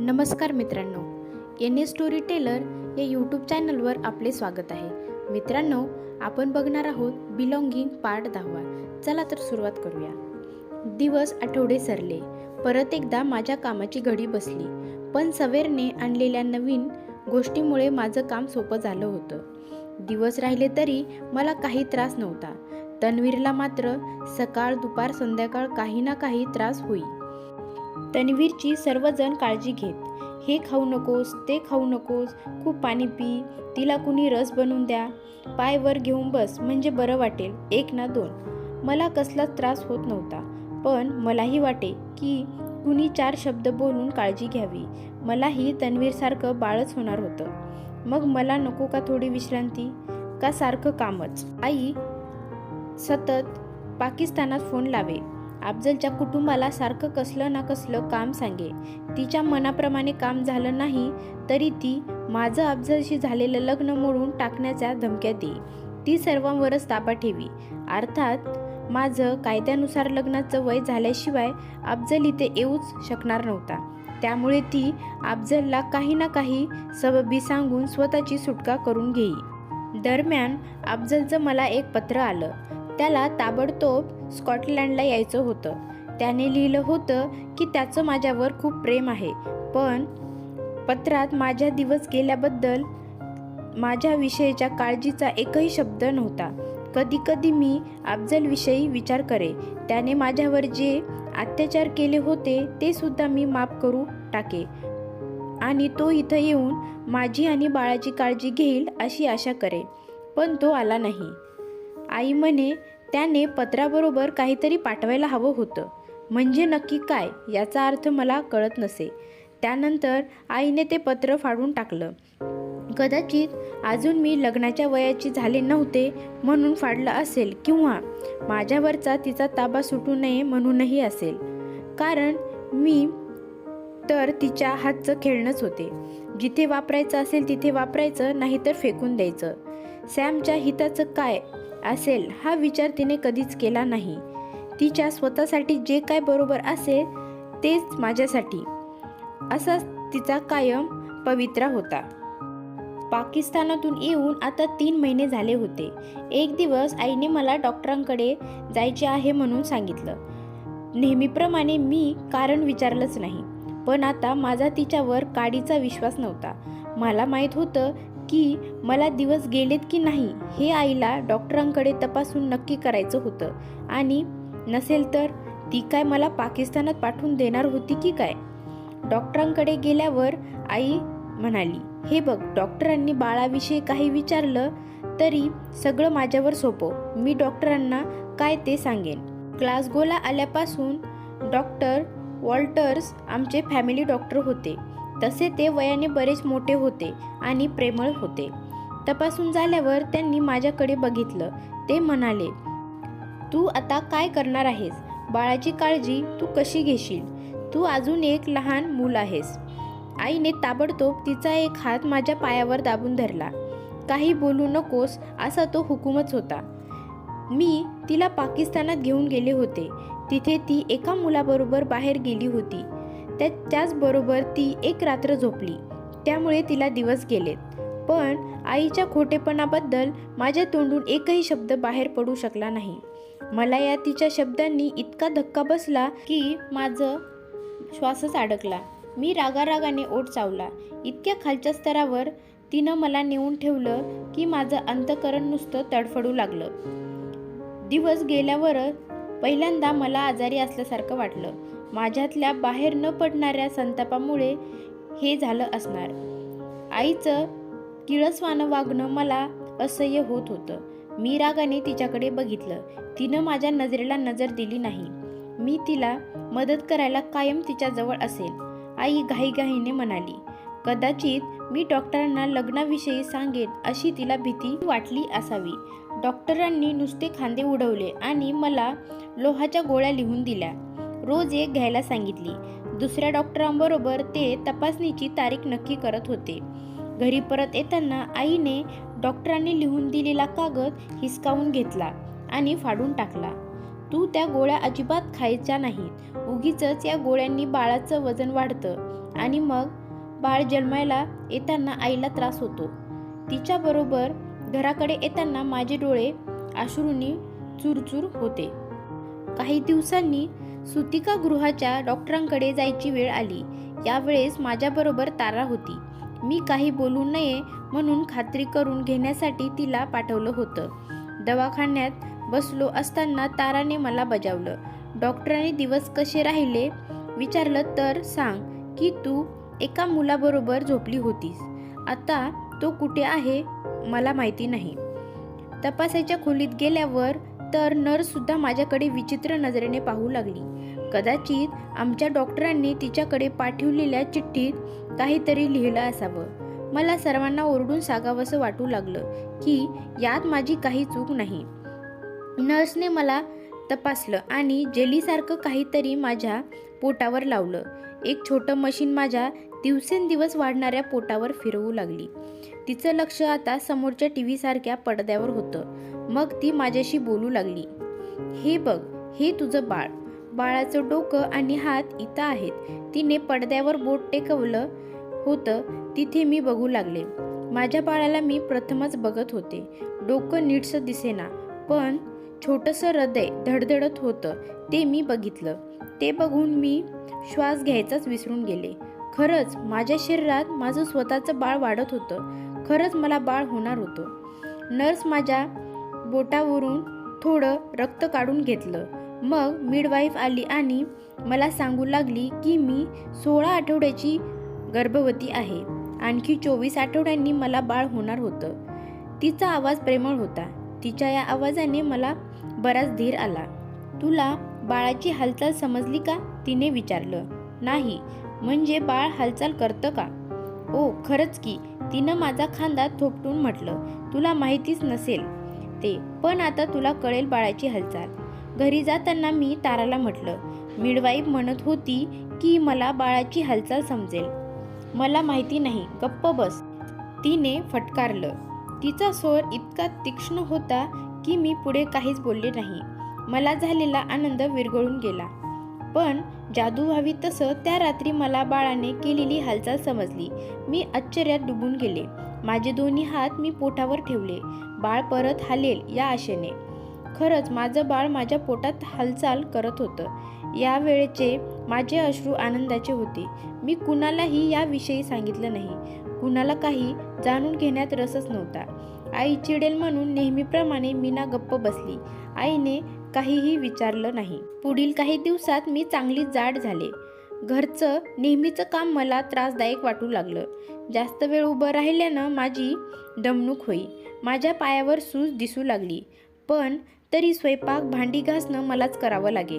नमस्कार मित्रांनो N A story teller या यूट्यूब चॅनलवर आपले स्वागत आहे. मित्रांनो आपण बघणार आहोत बिलॉंगिंग पार्ट दहावा. चला तर सुरुवात करूया. दिवस आठवडे सरले. परत एकदा माझ्या कामाची घडी बसली. पण सवेरने आणलेल्या नवीन गोष्टीमुळे माझं काम सोपं झालं होतं. दिवस राहिले तरी मला काही त्रास नव्हता. तन्वीरला मात्र सकाळ दुपार संध्याकाळ काही ना काही त्रास होई. तन्वीरची सर्वजण काळजी घेत. हे खाऊ नकोस ते खाऊ नकोस खूप पाणी पी तिला कुणी रस बनवून द्या. पाय वर घेऊन बस म्हणजे बरं वाटेल. एक ना दोन. मला कसलाच त्रास होत नव्हता. पण मलाही वाटे की कुणी चार शब्द बोलून काळजी घ्यावी. मलाही तन्वीरसारखं बाळच होणार होतं. मग मला नको का थोडी विश्रांती? का सारखं कामच? आई सतत पाकिस्तानात फोन लावे. अफजलच्या कुटुंबाला सारखं कसलं ना कसलं काम सांगे. तिच्या मनाप्रमाणे काम झालं नाही तरी ती माझं अफजलशी झालेलं लग्न मोडून टाकण्याच्या धमक्या दे. ती सर्वांवरच ताबा ठेवी. अर्थात माझं कायद्यानुसार लग्नाचं वय झाल्याशिवाय अफजल इथे येऊच शकणार नव्हता. त्यामुळे ती अफजलला काही ना काही सबबी सांगून स्वतःची सुटका करून घेई. दरम्यान अफजलचं मला एक पत्र आलं. त्याला ताबडतोब स्कॉटलँडला यायचं होतं. त्याने लिहिलं होतं की त्याचं माझ्यावर खूप प्रेम आहे. पण पत्रात माझ्या दिवस गेल्याबद्दल माझ्याविषयीच्या काळजीचा एकही शब्द नव्हता. कधीकधी मी अफजलविषयी विचार करे. त्याने माझ्यावर जे अत्याचार केले होते ते सुद्धा मी माफ करू टाके. आणि तो इथं येऊन माझी आणि बाळाची काळजी घेईल अशी आशा करे. पण तो आला नाही. आई म्हणे त्याने पत्राबरोबर काहीतरी पाठवायला हवं होतं. म्हणजे नक्की काय याचा अर्थ मला कळत नसे. त्यानंतर आईने ते पत्र फाडून टाकलं. कदाचित अजून मी लग्नाच्या वयाची झाले नव्हते म्हणून फाडलं असेल किंवा माझ्यावरचा तिचा ताबा सुटू नये म्हणूनही असेल. कारण मी तर तिच्या हातचं खेळणंच होते. जिथे वापरायचं असेल तिथे वापरायचं नाहीतर फेकून द्यायचं. सॅमच्या हिताचं काय असेल हा विचार तिने कधीच केला नाही. तिच्या स्वतःसाठी जे काय बरोबर असेल तेच माझ्यासाठी. असाच तिचा कायम पवित्रा होता. पाकिस्तानातून येऊन आता तीन महिने झाले होते. एक दिवस आईने मला डॉक्टरांकडे जायचे आहे म्हणून सांगितलं. नेहमीप्रमाणे मी कारण विचारलंच नाही. पण आता माझा तिच्यावर काडीचा विश्वास नव्हता. मला माहीत होतं की मला दिवस गेलेत की नाही हे आईला डॉक्टरांकडे तपासून नक्की करायचं होतं. आणि नसेल तर ती काय मला पाकिस्तानात पाठवून देणार होती की काय? डॉक्टरांकडे गेल्यावर आई म्हणाली हे बघ डॉक्टरांनी बाळाविषयी काही विचारलं तरी सगळं माझ्यावर सोपव मी डॉक्टरांना काय ते सांगेन. ग्लासगोला आल्यापासून डॉक्टर वॉल्टर्स आमचे फॅमिली डॉक्टर होते. तसे ते वयाने बरेच मोठे होते आणि प्रेमळ होते. तपासून झाल्यावर त्यांनी माझ्याकडे बघितलं. ते म्हणाले तू आता काय करणार आहेस? बाळाची काळजी तू कशी घेशील? तू अजून एक लहान मूल आहेस आईने ताबडतोब तिचा एक हात माझ्या पायावर दाबून धरला. काही बोलू नकोस असा तो हुकूमच होता. मी तिला पाकिस्तानात घेऊन गेले होते. तिथे ती एका मुलाबरोबर बाहेर गेली होती. त्या त्याचबरोबर ती एक रात्र झोपली. त्यामुळे तिला दिवस गेलेत. पण आईच्या खोटेपणाबद्दल माझ्या तोंडून एकही शब्द बाहेर पडू शकला नाही. मला या तिच्या शब्दांनी इतका धक्का बसला की माझं श्वासच अडकला. मी रागारागाने ओठ चावला. इतक्या खालच्या स्तरावर तिनं मला नेऊन ठेवलं की माझं अंतकरण नुसतं तडफडू लागलं. दिवस गेल्यावर पहिल्यांदा मला आजारी असल्यासारखं वाटलं. माझ्यातल्या बाहेर न पडणाऱ्या संतापामुळे हे झालं असणार. आईचं किळसवानं वागणं मला असह्य होत होतं. मी रागाने तिच्याकडे बघितलं. तिनं माझ्या नजरेला नजर दिली नाही. मी तिला मदत करायला कायम तिच्याजवळ असेल आई घाईघाईने म्हणाली. कदाचित मी डॉक्टरांना लग्नाविषयी सांगेन अशी तिला भीती वाटली असावी. डॉक्टरांनी नुसते खांदे उडवले आणि मला लोहाच्या गोळ्या लिहून दिल्या. रोज एक घ्यायला सांगितली. दुसऱ्या डॉक्टरांबरोबर ते तपासणीची तारीख नक्की करत होते. घरी परत येताना आईने डॉक्टरांनी लिहून दिलेला कागद हिसकावून घेतला आणि फाडून टाकला. तू त्या गोळ्या अजिबात खायच्या नाहीत. उगीच या गोळ्यांनी बाळाचं वजन वाढतं आणि मग बाळ जन्मायला येताना आईला त्रास होतो. तिच्याबरोबर घराकडे येताना माझे डोळे अश्रूंनी चुरचूर होते. काही दिवसांनी सुतिका गृहाच्या डॉक्टरांकडे जायची वेळ आली. यावेळेस माझ्याबरोबर तारा होती. मी काही बोलू नये म्हणून खात्री करून घेण्यासाठी तिला पाठवलं होतं. दवाखान्यात बसलो असताना ताराने मला बजावलं. डॉक्टरांनी दिवस कसे राहिले? विचारलं तर सांग की तू एका मुलाबरोबर झोपली होतीस. आता तो कुठे आहे? मला माहिती नाही. तपासाच्या खोलीत गेल्यावर तर नर्ससुद्धा माझ्याकडे विचित्र नजरेने पाहू लागली. कदाचित आमच्या डॉक्टरांनी तिच्याकडे पाठवलेल्या चिठ्ठीत काहीतरी लिहिलं असावं. मला सर्वांना ओरडून सांगावंसं वाटू लागलं की यात माझी काही चूक नाही. नर्सने मला तपासलं आणि जेलीसारखं काहीतरी माझ्या पोटावर लावलं. एक छोटं मशीन माझ्या दिवसेंदिवस वाढणाऱ्या पोटावर फिरवू लागली. तिचं लक्ष आता समोरच्या टी व्हीसारख्या पडद्यावर होतं. मग ती माझ्याशी बोलू लागली. हे बघ हे तुझं बाळ. बाळाचं डोकं आणि हात इथं आहेत. तिने पडद्यावर बोट टेकवलं होतं तिथे मी बघू लागले. माझ्या बाळाला मी प्रथमच बघत होते. डोकं नीटसं दिसेना पण छोटंसं हृदय धडधडत होतं ते मी बघितलं. ते बघून मी श्वास घ्यायचाच विसरून गेले. खरंच माझ्या शरीरात माझं स्वतःचं बाळ वाढत होतं. खरंच मला बाळ होणार होतं. नर्स माझ्या बोटावरून थोडं रक्त काढून घेतलं. मग मिडवाईफ आली आणि मला सांगू लागली की मी सोळा आठवड्याची गर्भवती आहे. आणखी चोवीस आठवड्यांनी मला बाळ होणार होतं. तिचा आवाज प्रेमळ होता. तिच्या या आवाजाने मला बराच धीर आला. तुला बाळाची हालचाल समजली का? तिने विचारलं. नाही. म्हणजे बाळ हालचाल करतं का? ओ खरंच की. तिनं माझा खांदा थोपटून म्हटलं. तुला माहितीच नसेल ते. पण आता तुला कळेल बाळाची हालचाल. घरी जाताना मी ताराला म्हटलं मिडवाईफ म्हणत होती की मला बाळाची हालचाल समजेल. मला माहिती नाही गप्प बस. तिने फटकारलं. तिचा स्वर इतका तीक्ष्ण होता की मी पुढे काहीच बोलले नाही. मला झालेला आनंद विरघळून गेला. पण जादू व्हावी तसं त्या रात्री मला बाळाने केलेली हालचाल समजली. मी आश्चर्यात डुबून गेले. माझे दोन्ही हात मी पोटावर ठेवले. बाळ परत हालेल या आशेने. खरंच माझं बाळ माझ्या पोटात हालचाल करत होतं. या वेळेचे माझे अश्रू आनंदाचे होते. मी कुणालाही याविषयी सांगितलं नाही. कुणाला काही जाणून घेण्यात रसच नव्हता. आई चिडेल म्हणून नेहमीप्रमाणे मीना गप्प बसली. आईने काहीही विचारलं नाही. पुढील काही दिवसात मी चांगली जाड झाले. घरचं नेहमीचं काम मला त्रासदायक वाटू लागलं. जास्त वेळ उभं राहिल्यानं माझी दमणूक होई. माझ्या पायावर सूज दिसू लागली. पण तरी स्वयंपाक भांडी घासणं मलाच करावं लागे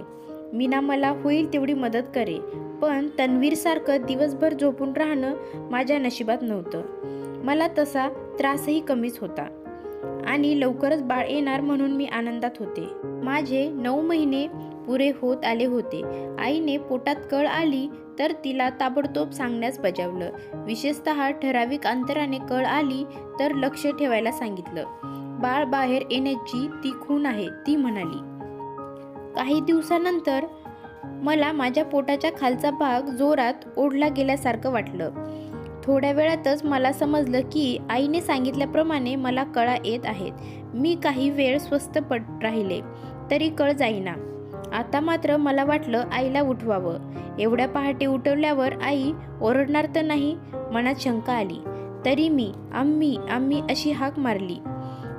मीना मला होईल तेवढी मदत करे पण तन्वीरसारखं दिवसभर झोपून राहणं माझ्या नशिबात नव्हतं. मला तसा त्रासही कमीच होता. आणि लवकरच बाळ येणार म्हणून मी आनंदात होते. माझे नऊ महिने पुरे होत आले होते. आईने पोटात कळ आली तर तिला ताबडतोब सांगण्यास बजावलं. विशेषतः ठराविक अंतराने कळ आली तर लक्ष ठेवायला सांगितलं. बाळ बाहेर येण्याची ती खून आहे ती म्हणाली. काही दिवसानंतर मला माझ्या पोटाच्या खालचा भाग जोरात ओढला गेल्यासारखं वाटलं. थोड्या वेळातच मला समजलं की आईने सांगितल्याप्रमाणे मला कळा येत आहेत. मी काही वेळ स्वस्त पड राहिले तरी कळ जाईना. आता मात्र मला वाटलं आईला उठवावं. एवढ्या पहाटे उठवल्यावर आई ओरडणार तर नाही मनात शंका आली. तरी मी आम्ही आम्ही अशी हाक मारली.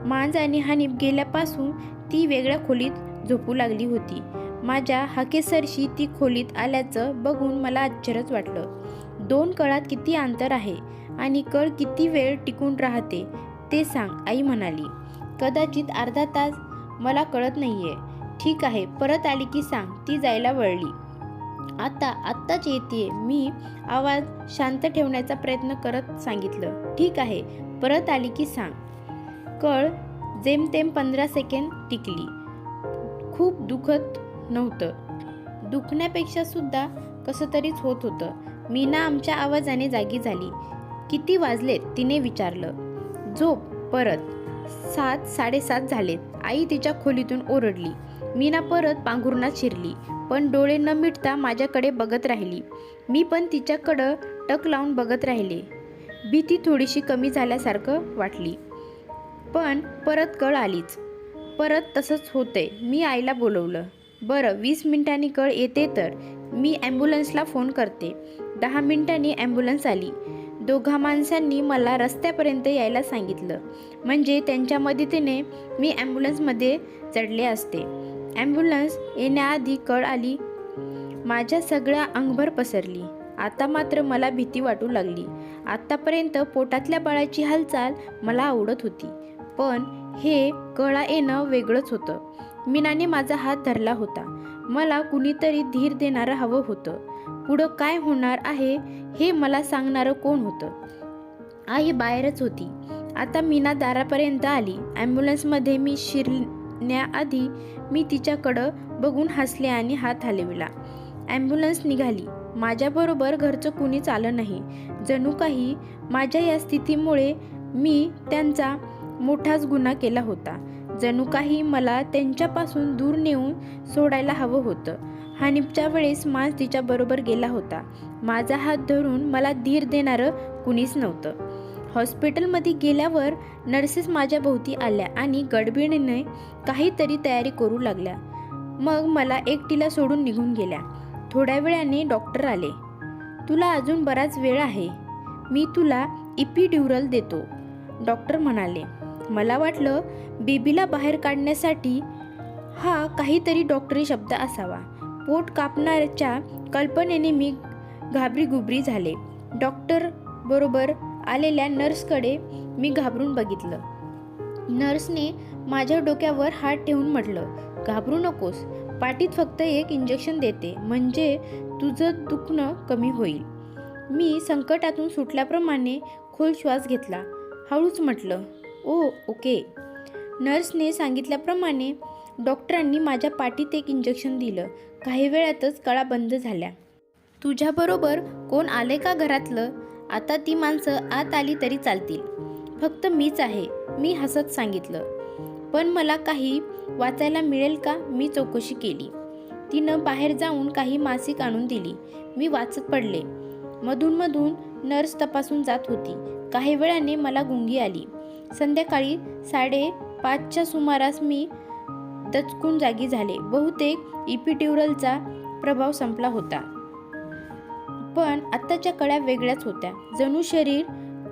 मांज आणि हानीफ गेल्यापासून ती वेगळ्या खोलीत झोपू लागली होती. माझ्या हाकेसरशी ती खोलीत आल्याचं बघून मला आश्चर्यच वाटलं. दोन कळात किती अंतर आहे आणि कळ किती वेळ टिकून राहते ते सांग आई म्हणाली. कदाचित अर्धा तास मला कळत नाहीये. ठीक आहे परत आली की सांग ती जायला वळली. आता आत्ताच येते मी आवाज शांत ठेवण्याचा प्रयत्न करत सांगितलं. ठीक आहे परत आली की सांग. कळ जेमतेम पंधरा सेकंड टिकली. खूप दुखत नव्हतं. दुखण्यापेक्षा सुद्धा कसं तरीच होत होतं. मीना आमच्या आवाजाने जागी झाली. किती वाजलेत तिने विचारलं. झोप परत. सात साडेसात झालेत. आई तिच्या खोलीतून ओरडली. मीना परत पांघरुणात शिरली. पण डोळे न मिटता माझ्याकडे बघत राहिली. मी पण तिच्याकडं टक लावून बघत राहिले. भीती थोडीशी कमी झाल्यासारखं वाटली. पण परत कळ आलीच. परत तसंच होतंय. मी आईला बोलवलं. बरं वीस मिनिटांनी कळ येते तर? मी ॲम्ब्युलन्सला फोन करते. दहा मिनिटांनी ॲम्ब्युलन्स आली. दोघा माणसांनी मला रस्त्यापर्यंत यायला सांगितलं. म्हणजे त्यांच्या मदतीने मी ॲम्ब्युलन्समध्ये चढले असते. ॲम्ब्युलन्स येण्याआधी कळ आली. माझ्या सगळ्या अंगभर पसरली. आता मात्र मला भीती वाटू लागली. आत्तापर्यंत पोटातल्या बाळाची हालचाल मला आवडत होती. पण हे कळा येणं वेगळंच होतं. मीनाने माझा हात धरला होता. मला कुणीतरी धीर देणारं हवं होतं. पुढं काय होणार आहे हे मला सांगणारं कोण होतं? आई बाहेरच होती. आता मीना दारापर्यंत आली. ॲम्ब्युलन्समध्ये मी शिरण्याआधी मी तिच्याकडं बघून हसले आणि हात हलविला. ॲम्ब्युलन्स निघाली. माझ्याबरोबर घरचं कुणीच आलं नाही. जणू काही माझ्या या स्थितीमुळे मी त्यांचा मोठाच गुन्हा केला होता. जणू काही मला त्यांच्यापासून दूर नेऊन सोडायला हवं होतं. हानिपच्या वेळेस मास तिच्याबरोबर गेला होता. माझा हात धरून मला धीर देणारं कुणीच नव्हतं. हॉस्पिटलमध्ये गेल्यावर नर्सेस माझ्या भोवती आल्या आणि गडबडीने काहीतरी तयारी करू लागल्या. मग मला एकटीला सोडून निघून गेल्या. थोड्या वेळाने डॉक्टर आले. तुला अजून बराच वेळ आहे. मी तुला इपिड्युरल देतो. डॉक्टर म्हणाले. मला वाटलं बेबीला बाहेर काढण्यासाठी हा काहीतरी डॉक्टरी शब्द असावा. पोट कापण्याच्या कल्पनेने मी घाबरीगुबरी झाले. डॉक्टर बरोबर आलेल्या नर्सकडे मी घाबरून बघितलं. नर्सने माझ्या डोक्यावर हात ठेवून म्हटलं घाबरू नकोस. पाठीत फक्त एक इंजेक्शन देते. म्हणजे तुझं दुखणं कमी होईल. मी संकटातून सुटल्याप्रमाणे खोल श्वास घेतला. हळूच म्हटलं ओ ओके. नर्सने सांगितल्याप्रमाणे डॉक्टरांनी माझ्या पाठीत एक इंजेक्शन दिलं. काही वेळातच कळा बंद झाल्या. तुझ्याबरोबर कोण आले का घरातलं? आता ती माणसं आत आली तरी चालतील. फक्त मीच आहे. मी हसत सांगितलं. पण मला काही वाचायला मिळेल का? मी चौकशी केली. तिनं बाहेर जाऊन काही मासिक आणून दिली. मी वाचत पडले. मधूनमधून नर्स तपासून जात होती. काही वेळाने मला गुंगी आली. संध्याकाळी साडेपाचच्या सुमारास मी दचकून जागी झाले. बहुतेक इपिट्युरलचा प्रभाव संपला होता. पण आत्ताच्या कळ्या वेगळ्याच होत्या. जणू शरीर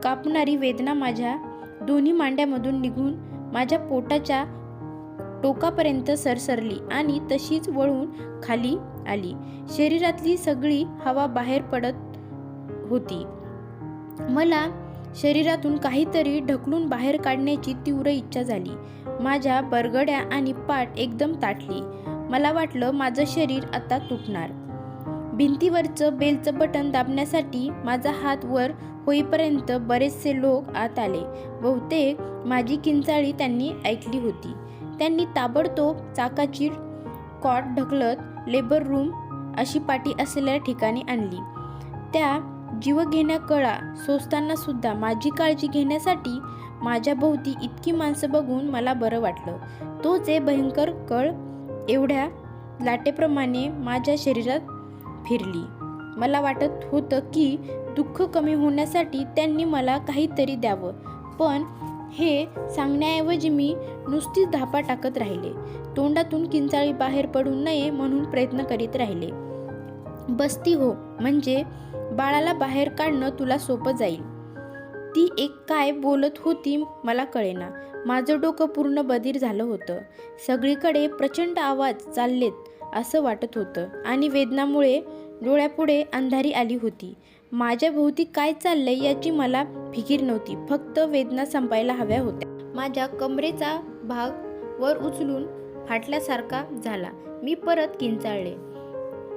कापणारी वेदना माझ्या दोन्ही मांड्यामधून निघून माझ्या पोटाच्या टोकापर्यंत सरसरली आणि तशीच वळून खाली आली. शरीरातली सगळी हवा बाहेर पडत होती. मला शरीरातून काहीतरी ढकलून बाहेर काढण्याची तीव्र इच्छा झाली. माझ्या बरगड्या आणि पाठ एकदम ताटली. मला वाटलं माझं शरीर आता तुटणार. भिंतीवरचं बेलचं बटन दाबण्यासाठी माझा हात वर होईपर्यंत बरेचसे लोक आत आले. बहुतेक माझी किंचाळी त्यांनी ऐकली होती. त्यांनी ताबडतोब चाकाची कॉट ढकलत लेबर रूम अशी पाटी असलेल्या ठिकाणी आणली. त्या जीवघेण्या कळा सोसताना सुद्धा माझी काळजी घेण्यासाठी माझ्या भोवती इतकी माणसं बघून मला बरं वाटलं. तो जे भयंकर कळ एवढ्या लाटेप्रमाणे माझ्या शरीरात फिरली. मला वाटत होतं की दुःख कमी होण्यासाठी त्यांनी मला काहीतरी द्यावं. पण हे सांगण्याऐवजी मी नुसतीच धापा टाकत राहिले. तोंडातून किंचाळी बाहेर पडू नये म्हणून प्रयत्न करीत राहिले. बसती हो म्हणजे बाळाला बाहेर काढणं तुला सोपं जाईल. ती एक काय बोलत होती मला कळेना. माझं डोकं पूर्ण बधीर झालं होतं. सगळीकडे प्रचंड आवाज चाललेत असं वाटत होतं आणि वेदनामुळे डोळ्यापुढे अंधारी आली होती. माझ्या भोवती काय चाललंय याची मला फिकीर नव्हती. फक्त वेदना संपायला हव्या होत्या. माझ्या कमरेचा भाग वर उचलून फाटल्यासारखा झाला. मी परत किंचाळले.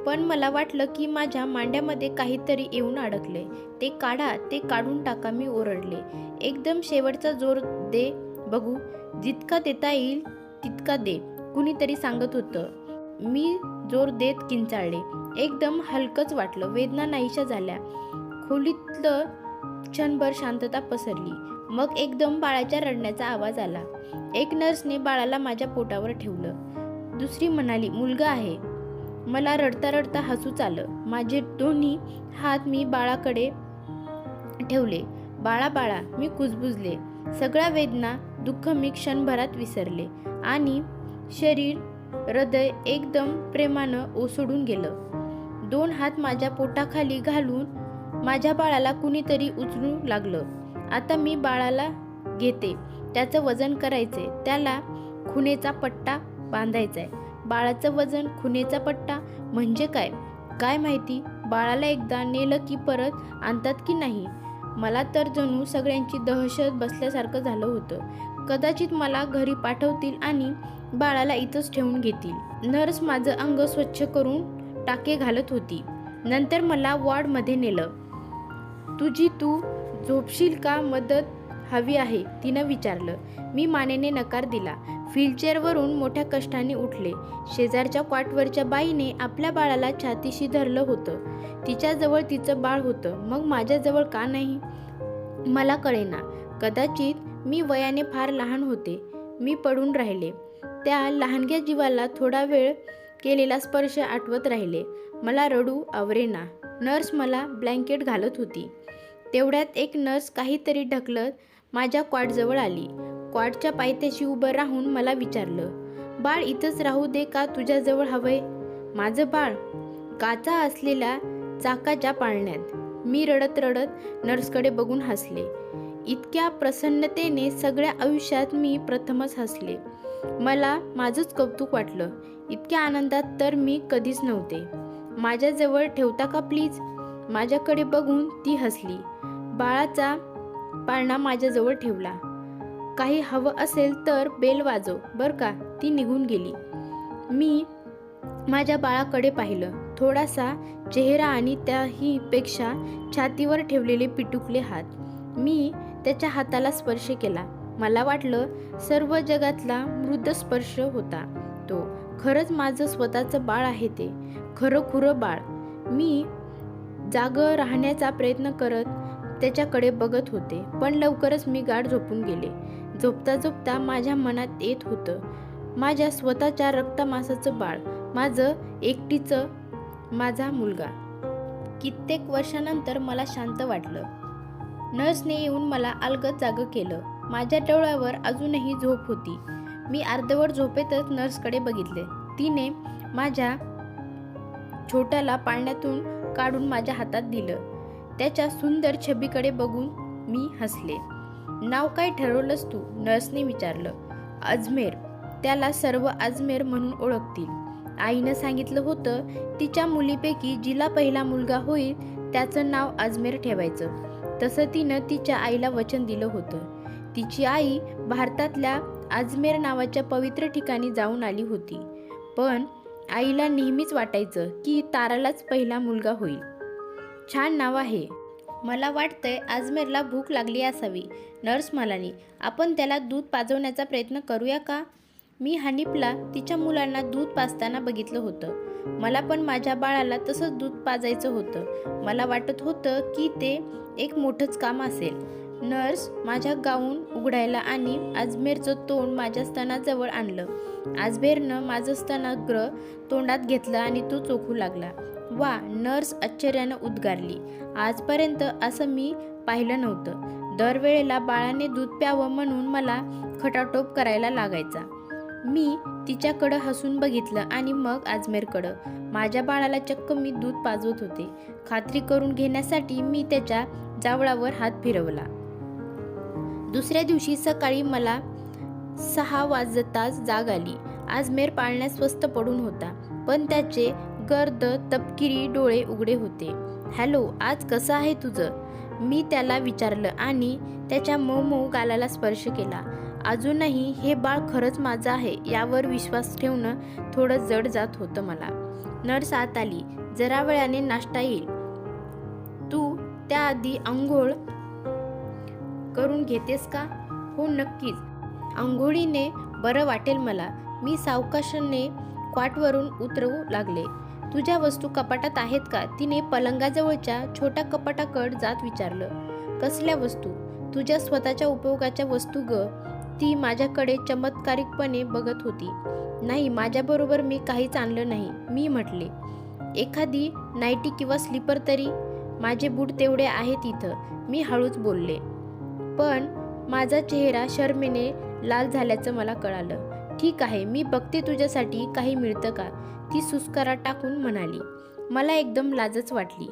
पण मला वाटलं की माझ्या मांड्यामध्ये काहीतरी येऊन अडकले. ते काढा ते काढून टाका मी ओरडले. एकदम शेवटचा जोर दे बघू. जितका देता येईल तितका दे कुणीतरी सांगत होतं. मी जोर देत किंचाळले. एकदम हलकंच वाटलं. वेदना नाहीशा झाल्या. खोलीतलं क्षणभर शांतता पसरली. मग एकदम बाळाच्या रडण्याचा आवाज आला. एक नर्सने बाळाला माझ्या पोटावर ठेवलं. दुसरी म्हणाली मुलगा आहे. मला रडता रडता हसूच आलं. माझे दोन्ही हात मी बाळाकडे ठेवले. बाळा बाळा मी कुजबुजले. सगळ्या वेदना दुःख मी क्षणभरात विसरले आणि शरीर हृदय एकदम प्रेमानं ओसडून गेलं. दोन हात माझ्या पोटाखाली घालून माझ्या बाळाला कुणीतरी उचलू लागलं. आता मी बाळाला घेते. त्याचं वजन करायचे त्याला खुनेचा पट्टा बांधायचा आहे बाळाचं वजन खुनेचा पट्टा म्हणजे काय? काय माहिती? बाळाला एकदा नेलं की परत आणतात की नाही? मला तर जणू सगळ्यांची दहशत बसल्यासारखं झालं होतं. कदाचित मला घरी पाठवतील आणि बाळाला इथंच ठेवून घेतील. नर्स माझं अंग स्वच्छ करून टाके घालत होती. नंतर मला वॉर्डमध्ये नेलं. तुझी तू झोपशील का? मदत हवी आहे तिनं विचारलं. मी मानेने नकार दिला. व्हीलचेअरवरून मोठ्या कष्टाने उठले. शेजारच्या क्वाटवरच्या बाईने आपल्या बाळाला छातीशी धरलं होतं. तिच्याजवळ तिचं बाळ होतं. मग माझ्याजवळ का नाही? मला कळेना. कदाचित मी वयाने फार लहान होते. मी पडून राहिले. त्या लहानग्या जीवाला थोडा वेळ केलेला स्पर्श आठवत राहिले. मला रडू आवरेना. नर्स मला ब्लँकेट घालत होती. तेवढ्यात एक नर्स काहीतरी ढकलत माझ्या क्वाटजवळ आली. क्वाडच्या पायथ्याशी उभं राहून मला विचारलं बाळ इथंच राहू दे का तुझ्याजवळ हवंय? माझं बाळ काचा असलेल्या चाकाच्या पाळण्यात. मी रडत रडत नर्सकडे बघून हसले. इतक्या प्रसन्नतेने सगळ्या आयुष्यात मी प्रथमच हसले. मला माझंच कौतुक वाटलं. इतक्या आनंदात तर मी कधीच नव्हते. माझ्याजवळ ठेवता का प्लीज? माझ्याकडे बघून ती हसली. बाळाचा पाळणा माझ्याजवळ ठेवला. काही हवं असेल तर बेल वाजव बर का? ती निघून गेली. मी माझ्या बाळाकडे पाहिलं. थोडासा चेहरा आणि त्याही पेक्षा छातीवर ठेवलेले पिटुकले हात. मी त्याच्या हाताला स्पर्श केला. मला वाटलं सर्व जगातला मृद स्पर्श होता. तो खरंच माझं स्वतःचं बाळ आहे ते. खरं खुरं बाळ. मी जाग राहण्याचा प्रयत्न करत त्याच्याकडे बघत होते. पण लवकरच मी गाढ झोपून गेले. झोपता झोपता माझ्या मनात येत होतं. माझ्या स्वतःच्या रक्तमासाचं बाळ माझं एकटीचं माझा मुलगा. कित्येक वर्षानंतर मला शांत वाटलं. नर्सने येऊन मला अलगद जागं केलं. माझ्या डोळ्यावर अजूनही झोप होती. मी अर्धवट झोपेतच नर्सकडे बघितले. तिने माझ्या छोट्याला पाळण्यातून काढून माझ्या हातात दिलं. त्याच्या सुंदर छबीकडे बघून मी हसले. नाव काय ठरवलंस तू? नर्सने विचारलं. अजमेर. त्याला सर्व अजमेर म्हणून ओळखतील. आईनं सांगितलं होतं तिच्या मुलीपैकी जिला पहिला मुलगा होईल त्याचं नाव अजमेर ठेवायचं. तसं तिनं तिच्या आईला वचन दिलं होतं. तिची आई भारतातल्या अजमेर नावाच्या पवित्र ठिकाणी जाऊन आली होती. पण आईला नेहमीच वाटायचं की तारालाच पहिला मुलगा होईल. छान नाव आहे. मला वाटतंय अजमेरला भूक लागली असावी. नर्स म्हणाली आपण त्याला दूध पाजवण्याचा प्रयत्न करूया का? मी हानिपला तिच्या मुलांना दूध पाजताना बघितलं होतं. मला पण माझ्या बाळाला तसंच दूध पाजायचं होतं. मला वाटत होतं की ते एक मोठंच काम असेल. नर्स माझ्या गाऊन उघडायला आणि अजमेरचं तोंड माझ्या स्तनाजवळ आणलं. अजमेरनं माझं स्तनाग्र तोंडात घेतलं आणि तो चोखू लागला. वा नर्स आश्चर्यानं उद्गारली. आजपर्यंत असं मी पाहिलं नव्हतं. दरवेळेला बाळाने दूध प्यावं म्हणून मला खटाटोप करायला लागायचा. मी तिच्याकडं हसून बघितलं आणि मग आजमेरकडं. माझ्या बाळाला चक्क मी दूध पाजवत होते. खात्री करून घेण्यासाठी मी त्याच्या जावळावर हात फिरवला. दुसऱ्या दिवशी सकाळी मला सहा वाजताच जाग आली. आजमेर पाळण्यास स्वस्त पडून होता. पण त्याचे गर्द तपकिरी डोळे उघडे होते. हॅलो आज कसं आहे तुझं? मी त्याला विचारलं आणि त्याच्या मऊ मऊ गालाला स्पर्श केला. अजूनही हे बाळ खरंच माझं आहे यावर विश्वास ठेवणं थोडं जड जात होतं मला. नर्स आत आली. जरा वेळाने नाश्ता येईल. तू त्याआधी आंघोळ करून घेतेस का? हो नक्कीच. आंघोळीने बरं वाटेल मला. मी सावकाशाने क्वाटवरून उतरवू लागले. तुझ्या वस्तू कपाटात आहेत का? तिने पलंगाजवळच्या छोट्या कपाटाकड जात विचारलं. कसल्या वस्तू? तुझ्या स्वतःच्या उपयोगाच्या वस्तू ग. ती माझ्याकडे चमत्कारिकपणे बघत होती. नाही माझ्याबरोबर मी काहीच आणलं नाही मी म्हटले. एखादी नाईटी किंवा स्लीपर तरी? माझे बूट तेवढे आहेत इथं मी हळूच बोलले. पण माझा चेहरा शर्मेने लाल झाल्याचं मला कळालं. ठीक आहे मी बघते तुझ्यासाठी काही मिळतं का? ती सुस्कारा टाकून म्हणाली. मला एकदम लाजच वाटली.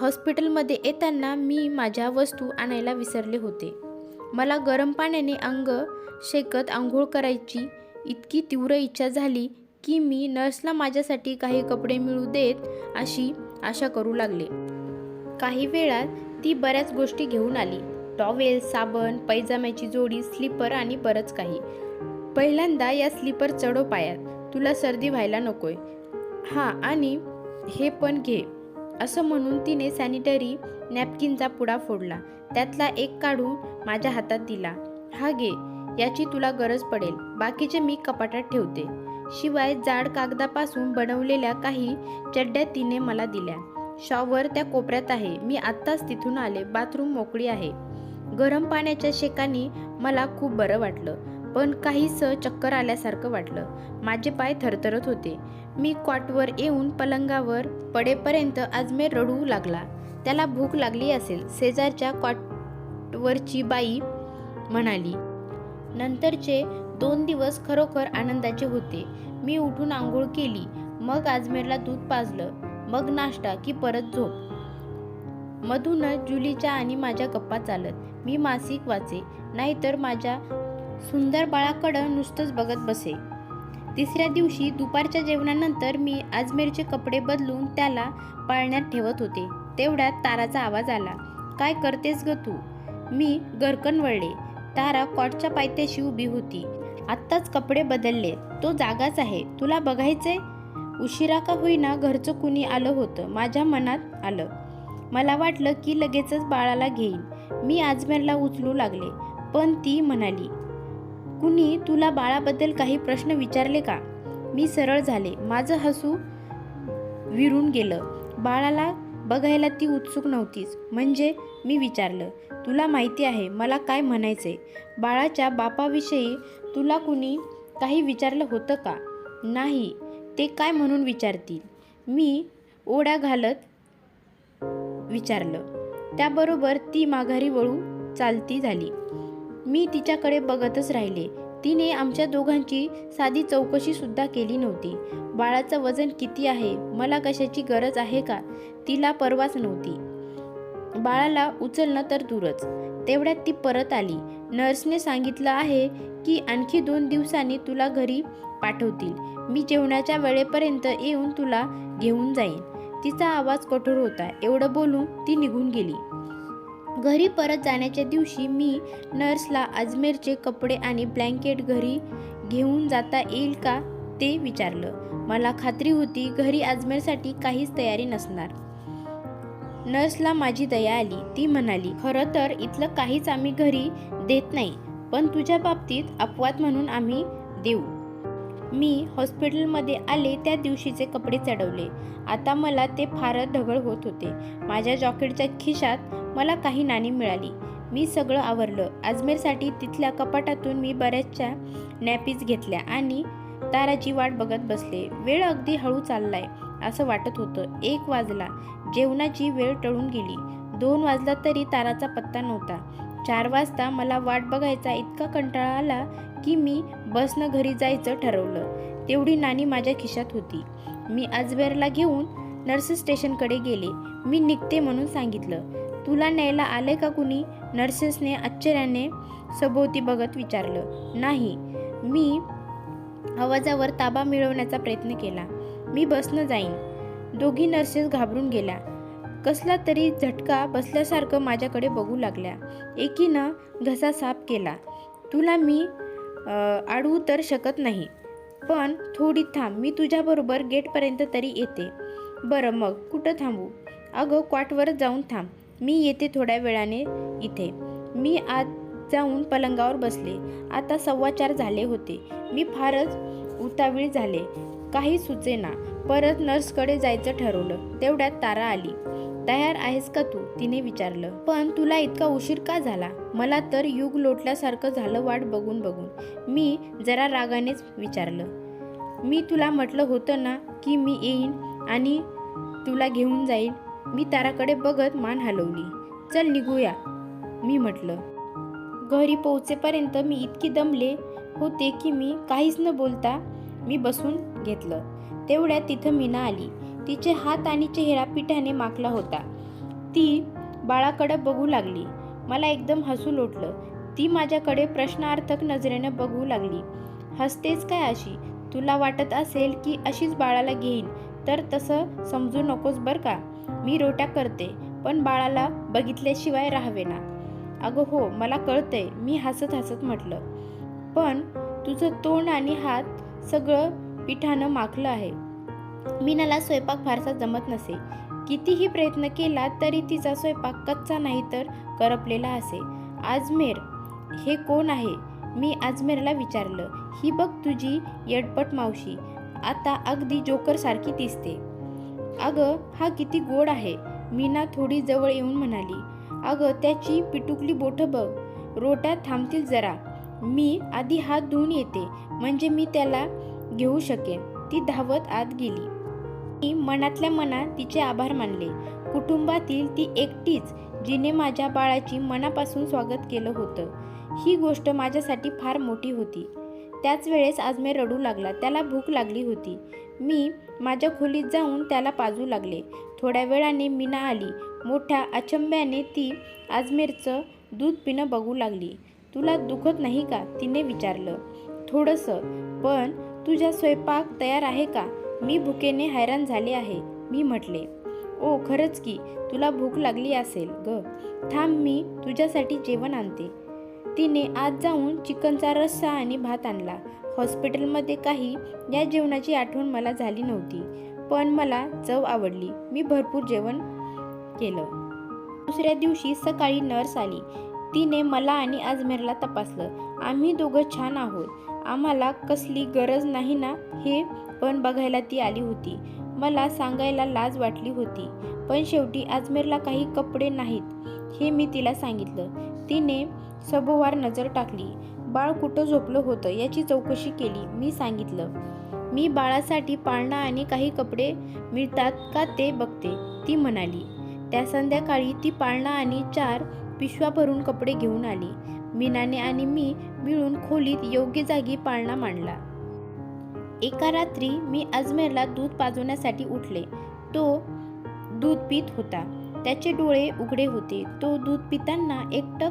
हॉस्पिटलमध्ये येताना मी माझ्या वस्तू आणायला विसरले होते. मला गरम पाण्याने अंग शेकत आंघोळ करायची इतकी तीव्र इच्छा झाली की मी नर्सला माझ्यासाठी काही कपडे मिळू देत अशी आशा करू लागले. काही वेळात ती बऱ्याच गोष्टी घेऊन आली. टॉवेल साबण पैजाम्याची जोडी स्लीपर आणि बरंच काही. पहिल्यांदा या स्लीपर चढो पायात. तुला सर्दी व्हायला नकोय. हां आणि हे पण घे. असं म्हणून तिने सॅनिटरी नॅपकिनचा पुडा फोडला. त्यातला एक काढून माझ्या हातात दिला. हा घे याची तुला गरज पडेल. बाकीचे मी कपाटात ठेवते. शिवाय जाड कागदापासून बनवलेल्या काही चड्ड्या तिने मला दिल्या. शॉवर त्या कोपऱ्यात आहे. मी आत्ताच तिथून आले. बाथरूम मोकळी आहे. गरम पाण्याच्या शेकानी मला खूप बरं वाटलं. पण काहीस चक्कर आल्यासारखं वाटलं. माझे पाय थरथरत होते. मी कॉटवर येऊन पलंगावर पडेपर्यंत अजमेर रडू लागला. त्याला भूक लागली असेल शेजारच्या कॉटवरची बाई म्हणाली नंतरचे दोन दिवस खरोखर आनंदाचे होते मी उठून आंघोळ केली. मग आजमेरला दूध पाजलं. मग नाश्ता की परत झोप. मधूनच जुलीच्या आणि माझ्या गप्पा चालत. मी मासिक वाचे. नाहीतर माझ्या सुंदर बाळाकडं नुसतंच बघत बसे. तिसऱ्या दिवशी दुपारच्या जेवणानंतर मी आजमेरचे कपडे बदलून त्याला पाळण्यात ठेवत होते. तेवढ्यात ताराचा आवाज आला काय करतेस ग तू? मी गरकन वळले तारा कॉटच्या पायथ्याशी उभी होती. आत्ताच कपडे बदलले. तो जागाच आहे. तुला बघायचंय? उशिरा का होईना घरचं कुणी आलं होतं माझ्या मनात आलं. मला वाटलं की लगेचच बाळाला घेईन. मी आजमेरला उचलू लागले. पण ती म्हणाली कुणी तुला बाळाबद्दल काही प्रश्न विचारले का? मी सरळ झाले. माझं हसू विरून गेलं. बाळाला बघायला ती उत्सुक नव्हतीच. म्हणजे मी विचारलं तुला माहिती आहे मला काय म्हणायचंय? बाळाच्या बापाविषयी तुला कुणी काही विचारलं होतं का? नाही ते काय म्हणून विचारतील? मी ओढ्या घालत विचारलं. त्याबरोबर ती माघारी वळू चालती झाली. मी तिच्याकडे बघतच राहिले. तिने आमच्या दोघांची साधी चौकशीसुद्धा केली नव्हती. बाळाचं वजन किती आहे? मला कशाची गरज आहे का? तिला परवाच नव्हती. बाळाला उचलणं तर दूरच. तेवढ्यात ती परत आली. नर्सने सांगितलं आहे की आणखी दोन दिवसांनी तुला घरी पाठवतील. मी जेवणाच्या वेळेपर्यंत येऊन तुला घेऊन जाईन. तिचा आवाज कठोर होता. एवढं बोलून ती निघून गेली. घरी परत जाण्याच्या दिवशी मी नर्सला अजमेरचे कपडे आणि ब्लँकेट घरी घेऊन जाता येईल का ते विचारलं. मला खात्री होती घरी अजमेरसाठी काहीच तयारी नसणार. नर्सला माझी दया आली. ती म्हणाली खरं तर इथलं काहीच आम्ही घरी देत नाही पण तुझ्या बाबतीत अपवाद म्हणून आम्ही देऊ. मी हॉस्पिटलमध्ये आले त्या दिवशीचे कपडे चढवले. आता मला ते फारच ढगळ होत होते. माझ्या जॉकेटच्या खिशात मला काही नाणी मिळाली. मी सगळं आवरलं. अजमेरसाठी तिथल्या कपाटातून मी बऱ्याचशा नॅपीज घेतल्या आणि ताराची वाट बघत बसले. वेळ अगदी हळू चाललाय असं वाटत होतं. एक वाजला. जेवणाची वेळ टळून गेली. दोन वाजला तरी ताराचा पत्ता नव्हता. चार वाजता मला वाट बघायचा इतका कंटाळा आला की मी बसनं घरी जायचं ठरवलं. तेवढी नाणी माझ्या खिशात होती. मी अजमेरला घेऊन नर्स स्टेशनकडे गेले. मी निघते म्हणून सांगितलं. तुला न्यायला आले का कुणी? नर्सेसने आश्चर्याने सभोवती बघत विचारलं. नाही. मी आवाजावर ताबा मिळवण्याचा प्रयत्न केला. मी बसनं जाईन. दोघी नर्सेस घाबरून गेल्या. कसला तरी झटका बसल्यासारखं माझ्याकडे बघू लागल्या. एकीनं घसा साफ केला. तुला मी अडवू तर शकत नाही. पण थोडी थांब. मी तुझ्याबरोबर गेटपर्यंत तरी येते. बरं मग. कुठं थांबू? अगं क्वाटवरच जाऊन थांब. मी येते थोड्या वेळाने इथे. मी आत जाऊन पलंगावर बसले. आता सव्वा चार झाले होते. मी फारच उतावीळ झाले. काही सुचेना. परत नर्सकडे जायचं ठरवलं. तेवढ्यात तारा आली. तयार आहेस का तू? तिने विचारलं. पण तुला इतका उशीर का झाला? मला तर युग लोटल्यासारखं झालं वाट बघून बघून. मी जरा रागानेच विचारलं. मी तुला म्हटलं होतं ना की मी येईन आणि तुला घेऊन जाईन? मी ताराकडे बघत मान हलवली. चल निघूया मी म्हटलं. घरी पोहोचेपर्यंत मी इतकी दमले होते की मी काहीच न बोलता मी बसून घेतलं. तेवढ्यात तिथं मीना आली. तिचे हात आणि चेहरा पिठाने माखला होता. ती बाळाकडे बघू लागली. मला एकदम हसू लोटलं. ती माझ्याकडे प्रश्नार्थक नजरेनं बघू लागली. हसतेच काय अशी तुला वाटत असेल की अशीच बाळाला घेईन तर तसं समजू नकोस बरं का? मी रोट्या करते पण बाळाला बघितल्याशिवाय राहावे ना. अगं हो मला कळतंय मी हसत हसत म्हटलं. पण तुझं तोंड आणि हात सगळं पिठानं माखलं आहे. मीनाला स्वयंपाक फारसा जमत नसे. कितीही प्रयत्न केला तरी तिचा स्वयंपाक कच्चा नाही तर करपलेला असे. आजमेर हे कोण आहे? मी आजमेरला विचारलं. ही बघ तुझी येडपट मावशी. आता अगदी जोकरसारखी दिसते. अगं हा किती गोड आहे. मीना थोडी जवळ येऊन म्हणाली अगं त्याची पिटुकली बोटं बघ. रोट्या थांबतील जरा. मी आधी हात धुवून येते म्हणजे मी त्याला घेऊ शकेन. ती धावत आत गेली. मी मनातल्या मनात तिचे आभार मानले. कुटुंबातील ती एकटीच जिने माझ्या बाळाची मनापासून स्वागत केलं होतं. ही गोष्ट माझ्यासाठी फार मोठी होती. त्याच वेळेस आजमेर रडू लागला. त्याला भूक लागली होती. मी माझ्या खोलीत जाऊन त्याला पाजू लागले. थोड्या वेळाने मीना आली. मोठ्या अचंब्याने ती आजमेरचं दूध पिणं बघू लागली. तुला दुखत नाही का? तिने विचारलं. थोडंसं. पण तुझा स्वयंपाक तयार आहे का? मी भुकेने हैराण झाले आहे मी म्हटले. ओ खरंच की. तुला भूक लागली असेल. ग. थांब मी तुझ्यासाठी जेवण आणते. तिने आज जाऊन चिकनचा रस्सा आणि भात आणला. हॉस्पिटलमध्ये काही या जेवणाची आठवण मला झाली नव्हती पण मला चव आवडली. मी भरपूर जेवण केलं. दुसऱ्या दिवशी सकाळी नर्स आली. तिने मला आणि अजमेरला तपासलं. आम्ही दोघं छान आहोत. आम्हाला कसली गरज नाही ना हे पण बघायला ती आली होती. मला सांगायला लाज वाटली होती पण शेवटी अजमेरला काही कपडे नाहीत हे मी तिला सांगितलं. तिने सभोवार नजर टाकली. बाळ कुठं झोपलं होतं याची चौकशी केली. मी सांगितलं मी बाळासाठी पाळणा आणि काही कपडे मिळतात का ते बघते ती म्हणाली. त्या संध्याकाळी ती पाळणा आणि चार पिशव्या भरून कपडे घेऊन आली. मीनाने आणि मी मिळून खोलीत योग्य जागी पाळणा मांडला. एका रात्री मी अजमेरला दूध पाजवण्यासाठी उठले. तो दूध पित होता. त्याचे डोळे उघडे होते. तो दूध पिताना एकटक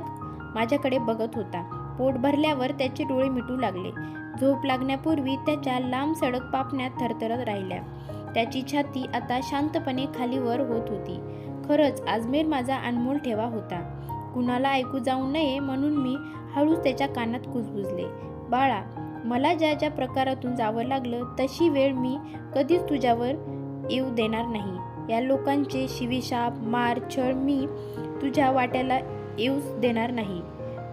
माझ्याकडे बघत होता. पोट भरल्यावर त्याचे डोळे मिटू लागले. झोप लागण्यापूर्वी त्याच्या लांब सडक पापण्यात थरथरत राहिल्या. त्याची छाती आता शांतपणे खालीवर होत होती. खरंच आजमेर माझा अनमोल ठेवा होता. कुणाला ऐकू जाऊ नये म्हणून मी हळूच त्याच्या कानात कुजबुजले. बाळा मला ज्या ज्या प्रकारातून जावं लागलं तशी वेळ मी कधीच तुझ्यावर येऊ देणार नाही. या लोकांचे शिवीशाप मार छळ मी तुझ्या वाट्याला येऊच देणार नाही.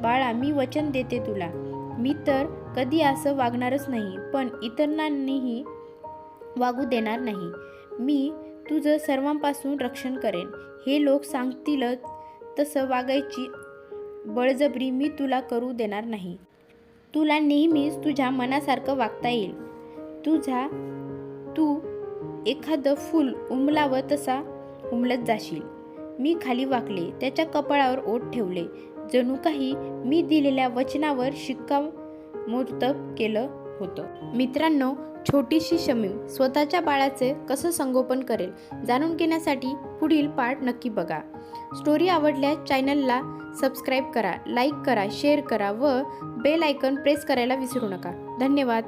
बाळा मी वचन देते तुला. मी तर कधी असं वागणारच नाही पण इतरांनाही वागू देणार नाही. मी तुझं सर्वांपासून रक्षण करेन. हे लोक सांगतीलच तसं वागायची बळजबरी मी तुला करू देणार नाही. तुला नेहमीच तुझ्या मनासारखं वागता येईल. तुझा तू एखादं फूल उमलावं तसा उमलत जाशील. मी खाली वाकले त्याच्या कपाळावर ओठ ठेवले. जणू काही मी दिलेल्या वचनावर शिक्कामोर्तब केलं होतं. मित्रांनो छोटीशी शमीम स्वतःच्या बाळाचे कसं संगोपन करेल जाणून घेण्यासाठी पुढील पार्ट नक्की बघा. स्टोरी आवडल्यास चॅनलला सबस्क्राईब करा लाईक करा शेअर करा व बेल आयकॉन प्रेस करायला विसरू नका. धन्यवाद.